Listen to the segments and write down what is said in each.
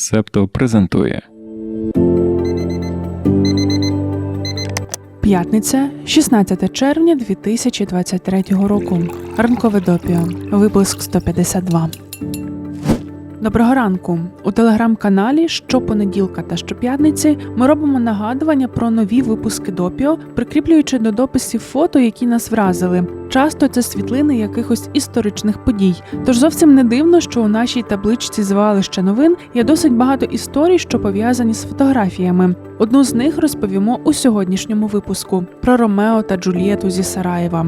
Септо презентує П'ятниця, 16 червня 2023 року. Ранкове допіо. Випуск 152. Доброго ранку. У телеграм-каналі щопонеділка та щоп'ятниці ми робимо нагадування про нові випуски допіо, прикріплюючи до дописів фото, які нас вразили. Часто це світлини якихось історичних подій. Тож зовсім не дивно, що у нашій табличці звалища новин є досить багато історій, що пов'язані з фотографіями. Одну з них розповімо у сьогоднішньому випуску про Ромео та Джульєту зі Сараєва.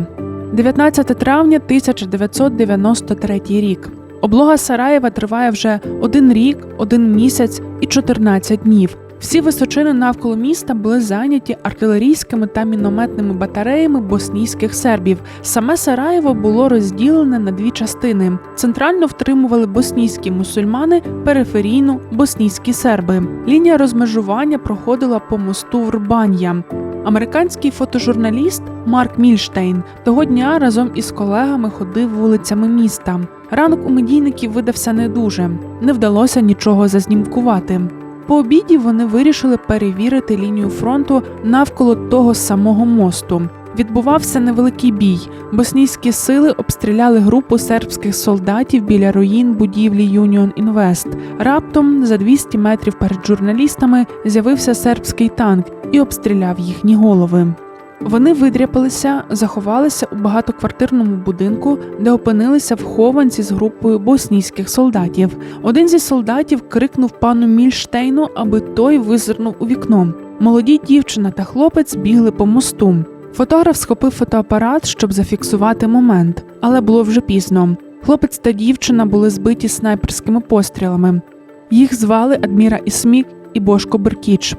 19 травня 1993 рік. Облога Сараєва триває вже один рік, один місяць і 14 днів. Всі височини навколо міста були зайняті артилерійськими та мінометними батареями боснійських сербів. Саме Сараєво було розділене на дві частини: центрально втримували боснійські мусульмани, периферійну боснійські серби. Лінія розмежування проходила по мосту Врбан'я. Американський фотожурналіст Марк Мільштейн того дня разом із колегами ходив вулицями міста. Ранок у медійників видався не дуже, не вдалося нічого зазнімкувати. По обіді вони вирішили перевірити лінію фронту навколо того самого мосту. Відбувався невеликий бій. Боснійські сили обстріляли групу сербських солдатів біля руїн будівлі Юніон Інвест. Раптом, за 200 метрів перед журналістами, з'явився сербський танк і обстріляв їхні голови. Вони видряпалися, заховалися у багатоквартирному будинку, де опинилися в хованці з групою боснійських солдатів. Один зі солдатів крикнув пану Мільштейну, аби той визирнув у вікно. Молоді дівчина та хлопець бігли по мосту. Фотограф схопив фотоапарат, щоб зафіксувати момент, але було вже пізно. Хлопець та дівчина були збиті снайперськими пострілами. Їх звали Адміра Ісмік і Бошко Беркіч.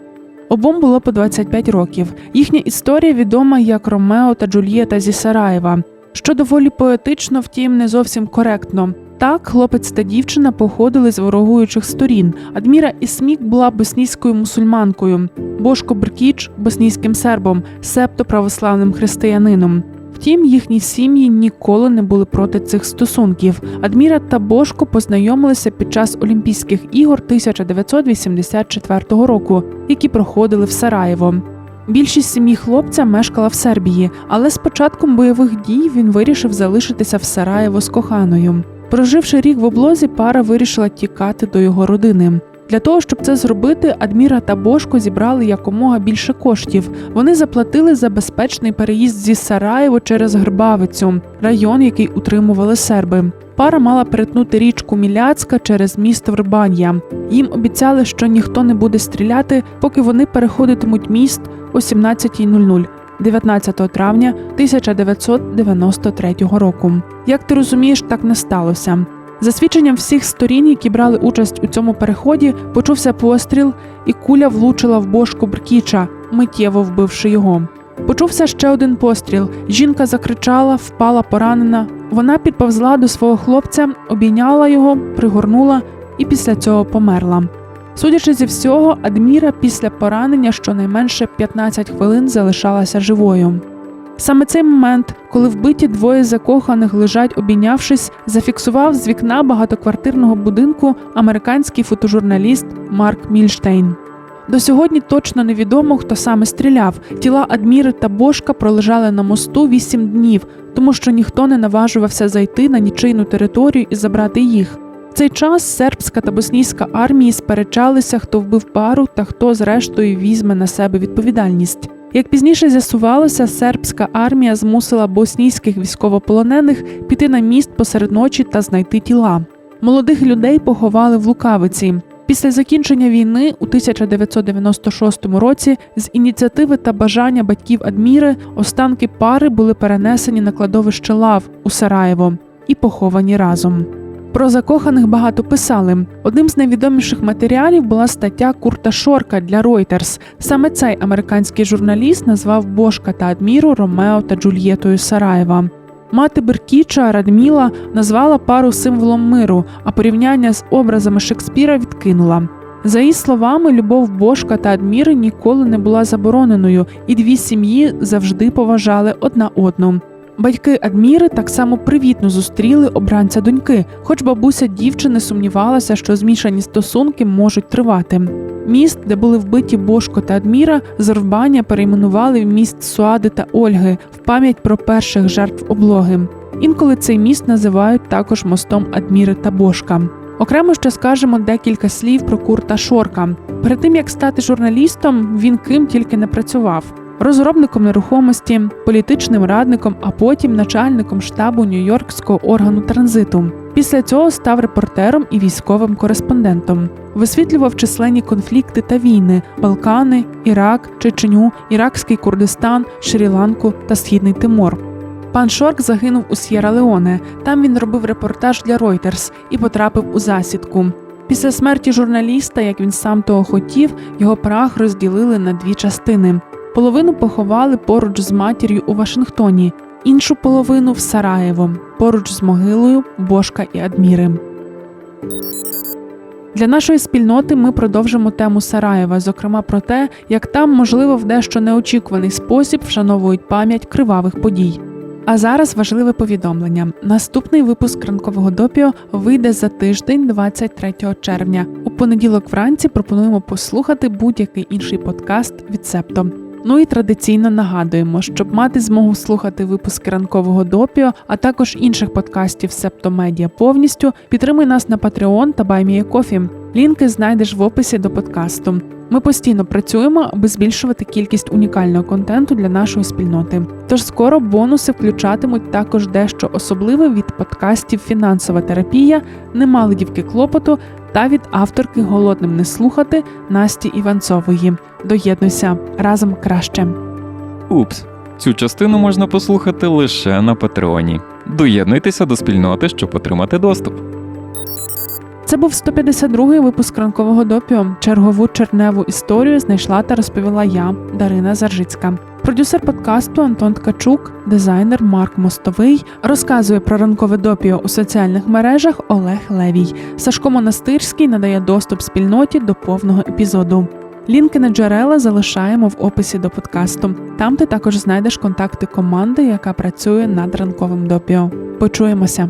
Обом було по 25 років. Їхня історія відома як Ромео та Джульєта зі Сараєва, що доволі поетично, втім не зовсім коректно. Так, хлопець та дівчина походили з ворогуючих сторін. Адміра Ісмік була боснійською мусульманкою, Бошко Беркіч боснійським сербом, септо православним християнином. Втім, їхні сім'ї ніколи не були проти цих стосунків. Адміра та Бошко познайомилися під час Олімпійських ігор 1984 року, які проходили в Сараєво. Більшість сім'ї хлопця мешкала в Сербії, але з початком бойових дій він вирішив залишитися в Сараєво з коханою. Проживши рік в облозі, пара вирішила тікати до його родини. Для того, щоб це зробити, Адміра та Бошко зібрали якомога більше коштів. Вони заплатили за безпечний переїзд зі Сараєво через Грбавицю, район, який утримували серби. Пара мала перетнути річку Міляцька через міст Врбан'я. Їм обіцяли, що ніхто не буде стріляти, поки вони переходитимуть міст о 17.00. 19 травня 1993 року. Як ти розумієш, так не сталося. За свідченням всіх сторін, які брали участь у цьому переході, почувся постріл, і куля влучила в бошку Бркіча, миттєво вбивши його. Почувся ще один постріл. Жінка закричала, впала поранена. Вона підповзла до свого хлопця, обійняла його, пригорнула і після цього померла. Судячи зі всього, Адміра після поранення щонайменше 15 хвилин залишалася живою. Саме цей момент, коли вбиті двоє закоханих лежать обійнявшись, зафіксував з вікна багатоквартирного будинку американський фотожурналіст Марк Мільштейн. До сьогодні точно невідомо, хто саме стріляв. Тіла Адміри та Бошка пролежали на мосту вісім днів, тому що ніхто не наважувався зайти на нічийну територію і забрати їх. В цей час сербська та боснійська армії сперечалися, хто вбив пару та хто, зрештою, візьме на себе відповідальність. Як пізніше з'ясувалося, сербська армія змусила боснійських військовополонених піти на міст посеред ночі та знайти тіла. Молодих людей поховали в Лукавиці. Після закінчення війни у 1996 році з ініціативи та бажання батьків Адміри останки пари були перенесені на кладовище лав у Сараєво і поховані разом. Про закоханих багато писали. Одним з найвідоміших матеріалів була стаття Курта Шорка для Reuters. Саме цей американський журналіст назвав Бошка та Адміру Ромео та Джульєтою Сараєва. Мати Беркіча Радміла назвала пару символом миру, а порівняння з образами Шекспіра відкинула. За її словами, любов Бошка та Адміри ніколи не була забороненою, і дві сім'ї завжди поважали одна одну. Батьки Адміри так само привітно зустріли обранця доньки, хоч бабуся дівчини сумнівалася, що змішані стосунки можуть тривати. Міст, де були вбиті Бошко та Адміра, з перейменували в міст Суади та Ольги в пам'ять про перших жертв облоги. Інколи цей міст називають також мостом Адміри та Бошка. Окремо ще скажемо декілька слів про Курта Шорка. Перед тим як стати журналістом, він ким тільки не працював. Розробником нерухомості, політичним радником, а потім начальником штабу Нью-Йоркського органу транзиту. Після цього став репортером і військовим кореспондентом. Висвітлював численні конфлікти та війни: Балкани, Ірак, Чеченю, Іракський Курдистан, Шрі-Ланку та Східний Тимор. Пан Шорк загинув у С'єра-Леоне. Там він робив репортаж для Reuters і потрапив у засідку. Після смерті журналіста, як він сам того хотів, його прах розділили на дві частини. Половину поховали поруч з матір'ю у Вашингтоні, іншу половину в Сараєво, поруч з могилою Бошка і Адміри. Для нашої спільноти ми продовжимо тему Сараєва, зокрема про те, як там, можливо, в дещо неочікуваний спосіб вшановують пам'ять кривавих подій. А зараз важливе повідомлення. Наступний випуск ранкового допіо вийде за тиждень, 23 червня. У понеділок вранці пропонуємо послухати будь-який інший подкаст від Септо. Ну і традиційно нагадуємо, щоб мати змогу слухати випуски ранкового допіо, а також інших подкастів Септо Медіа повністю, підтримуй нас на Patreon та BuyMeACoffee. Лінки знайдеш в описі до подкасту. Ми постійно працюємо, аби збільшувати кількість унікального контенту для нашої спільноти. Тож скоро бонуси включатимуть також дещо особливе від подкастів Фінансова терапія, Нема дівки клопоту та від авторки Голодним не слухати Насті Іванцової. Доєднуйся разом краще. Упс, цю частину можна послухати лише на Патреоні. Доєднуйтеся до спільноти, щоб отримати доступ. Це був 152-й випуск ранкового допіо. Чергову черневу історію знайшла та розповіла я, Дарина Заржицька. Продюсер подкасту Антон Ткачук, дизайнер Марк Мостовий, розказує про ранкове допіо у соціальних мережах Олег Левій. Сашко Монастирський надає доступ спільноті до повного епізоду. Лінки на джерела залишаємо в описі до подкасту. Там ти також знайдеш контакти команди, яка працює над ранковим допіо. Почуємося.